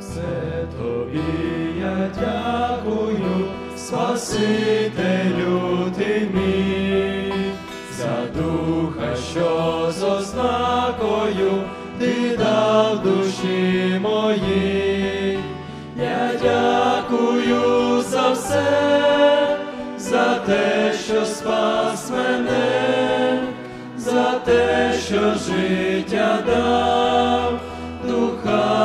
все тобі я дякую, Спасителю ти мій, за духа, що з ознакою ти дав душі моїй. Я дякую за все, за те, що спас мене, за те, що життя дав,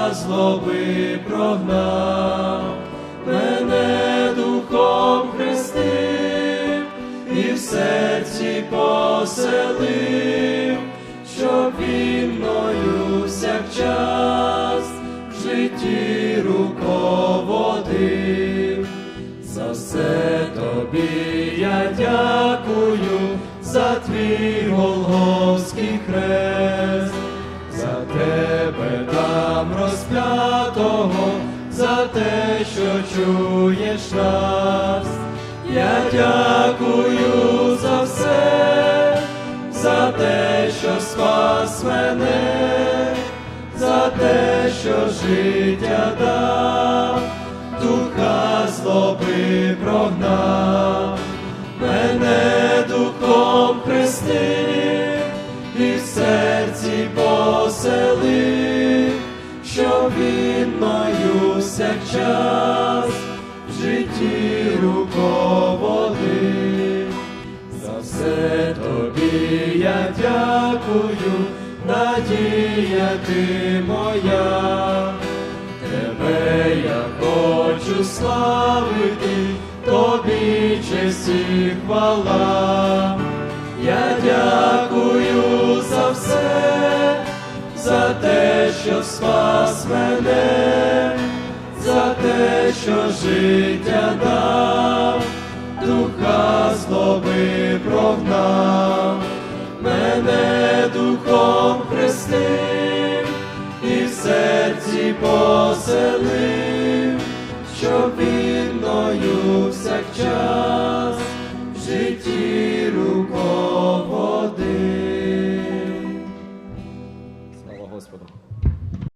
духа злоби прогнав, мене духом хрестив і в серці поселив, щоб він мною всякчас в житті руководив. За все тобі я дякую, за твій Голговський хрест, там розп'ятого, за те, що чуєш нас. Я дякую за все, за те, що спас мене, за те, що життя дав, духа злоби прогнав, мене духом хрестив і в серці поселив, щоб він мною всякчас в житті руководив. За все тобі я дякую, надія ти моя, тебе я хочу славити, тобі честь і хвала. Що спас мене, за те, що життя дав, духа злоби прогнав, мене духом хрестив і в серці поселив, щоб він мною всякчас в житті руководив.